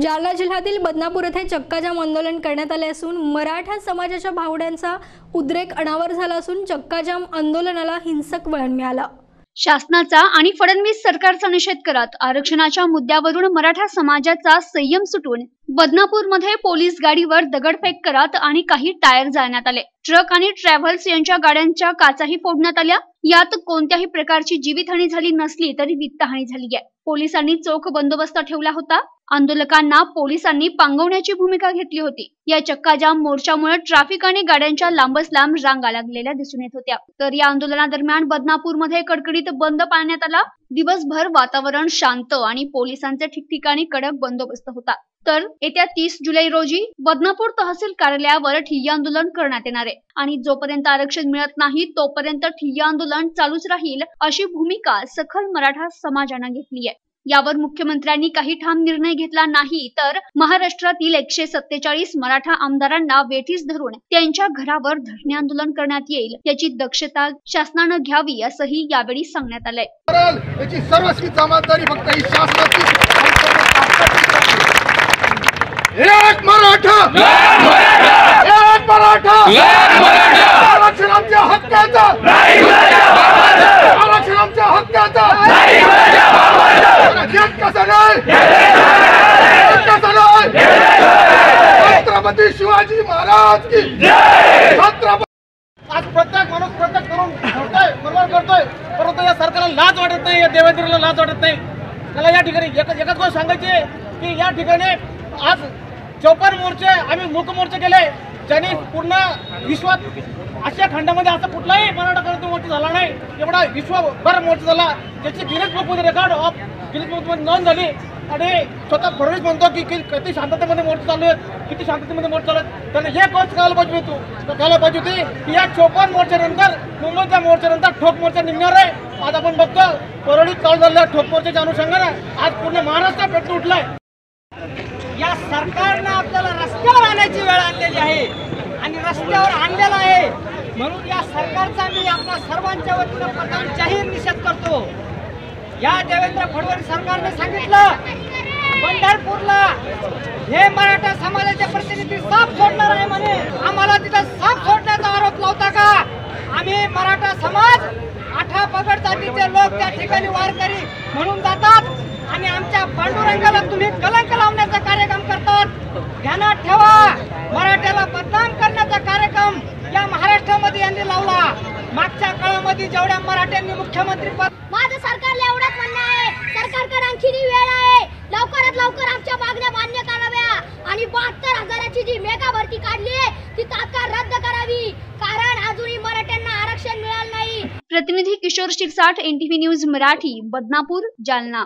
जालना जिल्ह्यातील बदनापूर येथे चक्काजाम आंदोलन करण्यात आले असून मराठा समाजाच्या भावड्यांचा उद्रेक अनावर झाला असून चक्काजाम आंदोलनाला हिंसक वळण मिळालं. शासनाचा आणि फडणवीस सरकारचा निषेध करत आरक्षणाच्या मुद्द्यावरून मराठा समाजाचा संयम सुटून बदनापूरमध्ये पोलीस गाडीवर दगडफेक करत आणि काही टायर जाळण्यात आले. ट्रक आणि ट्रॅव्हल्स यांच्या गाड्यांच्या काचाही फोडण्यात आल्या. यात कोणत्याही प्रकारची जीवितहानी झाली नसली तरी वित्तहानी झाली आहे. पोलिसांनी चोख बंदोबस्त ठेवला होता. आंदोलकांना पोलिसांनी पांगवण्याची भूमिका घेतली होती. या चक्काजाम मोर्चामुळे ट्रॅफिक आणि गाड्यांच्या लांबच लांब रांगा लागलेल्या दिसून येत होत्या. तर या आंदोलनादरम्यान बदनापूरमध्ये कडकडीत बंद पाळण्यात आला. दिवसभर वातावरण शांत आणि पोलिसांचा ठिकठिकाणी कडक बंदोबस्त होता. तर येत्या तीस जुलै रोजी बदनापूर तहसील कार्यालयावर ठिय्या आंदोलन करण्यात येणार आहे. आणि जोपर्यंत आरक्षण मिळत नाही तोपर्यंत ठिय्या आंदोलन चालूच राहील अशी भूमिका सखल मराठा समाजानं घेतली आहे. यावर मुख्यमंत्र्यांनी काही ठाम निर्णय घेतला नाही तर महाराष्ट्रातील एकशे सत्तेचाळीस मराठा आमदारांना वेठीस धरून त्यांच्या घरावर धरणे आंदोलन करण्यात येईल याची दक्षता शासनानं घ्यावी असंही यावेळी सांगण्यात आलंय. जबाबदारी फक्त ही शासनाची. एक मराठा! एक मराठा! हक्काचा आरक्षण आमच्या हक्काचा एक कसं नाही एक कसं नाही छत्रपती शिवाजी महाराज की छत्रपती आज प्रत्येक माणूस प्रत्येक करून करतोय बरोबर करतोय परंतु या सरकारला लाज वाटत नाही या देवेंद्रला लाज वाटत नाही. त्याला या ठिकाणी एकच गोष्ट सांगायची की या ठिकाणी आज चौपन्न मोर्चे आम्ही मूक मोर्चे केले ज्यांनी पूर्ण विश्वात आशिया खंडामध्ये असं कुठलाही मराठा क्रांती मोर्चा झाला नाही. एवढा विश्वभर मोर्चा झाला. त्याची गिरीज बुकमध्ये रेकॉर्ड ऑफ गिरीज बुकमध्ये नोंद झाली. आणि स्वतः फडणवीस म्हणतो की किती शांततेमध्ये मोर्चे चालू आहेत किती शांततेमध्ये मोर्चे चालू आहेत त्यांना हे गोष्ट कळायला पाहिजे होती. तू कळायला पाहिजे होती. की या चोपन्न मोर्चानंतर मुंबईच्या मोर्चानंतर ठोक मोर्चा निघणार आहे. आज आपण बघतो परळीत चालू झालेल्या ठोक मोर्चाच्या अनुषंगानं आज पूर्ण महाराष्ट्र पेटून उठलाय. या सरकारनं आपल्याला रस्त्यावर आणायची वेळ आणलेली आहे आणि रस्त्यावर आणलेला आहे म्हणून या सरकारचा मी आपल्या सर्वांच्या वतीनं प्रथम जाहीर निषेध करतो. या देवेंद्र फडणवीस सरकारने सांगितलं पंढरपूरला हे मराठा समाजाचे प्रतिनिधी साप सोडणार आहे म्हणे. आम्हाला तिथं साप सोडण्याचा आरोप लावता का? आम्ही मराठा समाज आठा पगड जातीचे लोक त्या ठिकाणी वारकरी म्हणून जातात. आणि आमच्या पांडुरंगाला तुम्ही कलंक लावण्याचा कार्यक्रम करतात. ध्यानात ठेवा. मराठ्याला बदनाम करण्याचा कार्यक्रम या महाराष्ट्रामध्ये यांनी लावला. मागच्या काळामध्ये जेवढ्या मराठ्यांनी मुख्यमंत्री पद माझं सरकारला एवढंच म्हणणं आहे. सरकारकडे आणखीनी वेळ आहे. लवकरात लवकर आमच्या मागण्या मान्य कराव्या. आणि बहात्तर हजाराची जी मेगा भरती काढली आहे ती तात्काळ रद्द करावी. कारण अजूनही मराठ्यांना आरक्षण मिळालं नाही. प्रतिनिधी किशोर शिरसाठ एनटीव्ही न्यूज मराठी बदनापूर जालना.